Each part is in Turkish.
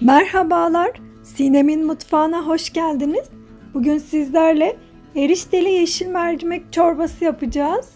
Merhabalar, Sinem'in mutfağına hoş geldiniz. Bugün sizlerle erişteli yeşil mercimek çorbası yapacağız.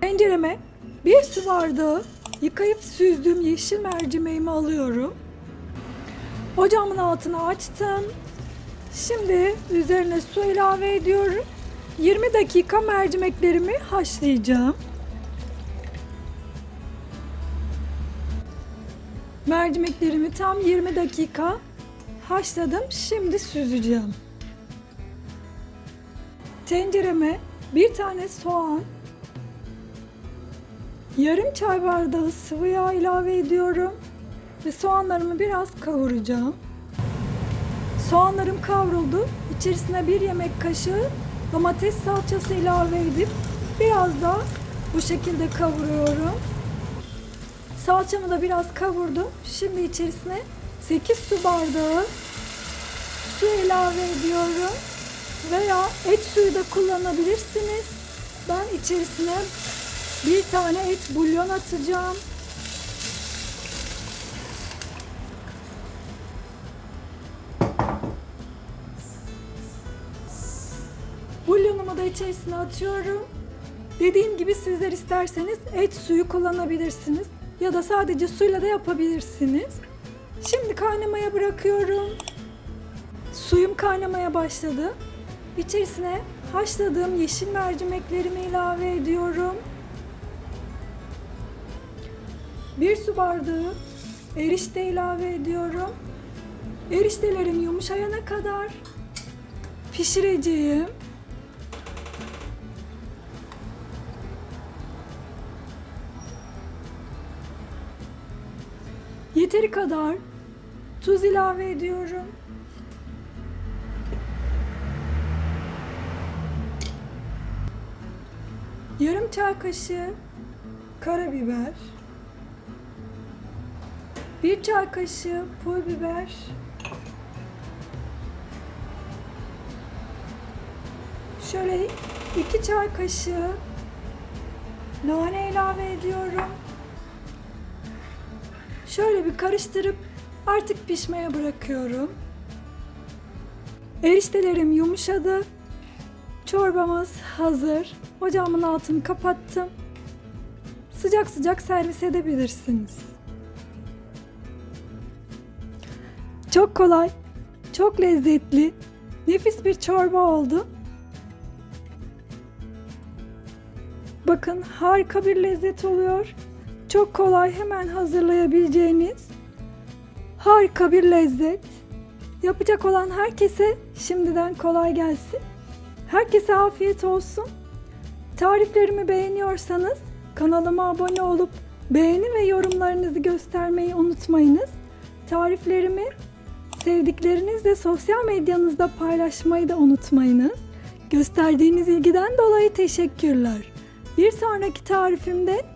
Tencereme bir su bardağı yıkayıp süzdüğüm yeşil mercimeğimi alıyorum. Ocağımın altını açtım. Şimdi üzerine su ilave ediyorum. 20 dakika mercimeklerimi haşlayacağım. Mercimeklerimi tam 20 dakika haşladım. Şimdi süzeceğim. Tencereme bir tane soğan, yarım çay bardağı sıvı yağ ilave ediyorum ve soğanlarımı biraz kavuracağım. Soğanlarım kavruldu. İçerisine bir yemek kaşığı domates salçası ilave edip biraz da bu şekilde kavuruyorum. Salçamı da biraz kavurdum. Şimdi içerisine 8 su bardağı su ilave ediyorum. Veya et suyu da kullanabilirsiniz. Ben içerisine bir tane et bulyon atacağım. Bulyonumu da içerisine atıyorum. Dediğim gibi sizler isterseniz et suyu kullanabilirsiniz ya da sadece suyla da yapabilirsiniz. Şimdi kaynamaya bırakıyorum. Suyum kaynamaya başladı. İçerisine haşladığım yeşil mercimeklerimi ilave ediyorum. Bir su bardağı erişte ilave ediyorum. Eriştelerim yumuşayana kadar pişireceğim. Yeteri kadar tuz ilave ediyorum. Yarım çay kaşığı karabiber. Bir çay kaşığı pul biber. Şöyle iki çay kaşığı nane ilave ediyorum. Şöyle bir karıştırıp artık pişmeye bırakıyorum. Eriştelerim yumuşadı. Çorbamız hazır. Ocağımın altını kapattım. Sıcak sıcak servis edebilirsiniz. Çok kolay, çok lezzetli, nefis bir çorba oldu. Bakın harika bir lezzet oluyor. Çok kolay hemen hazırlayabileceğiniz harika bir lezzet. Yapacak olan herkese şimdiden kolay gelsin. Herkese afiyet olsun. Tariflerimi beğeniyorsanız kanalıma abone olup beğeni ve yorumlarınızı göstermeyi unutmayınız. Tariflerimi sevdiklerinizle sosyal medyanızda paylaşmayı da unutmayınız. Gösterdiğiniz ilgiden dolayı teşekkürler. Bir sonraki tarifimde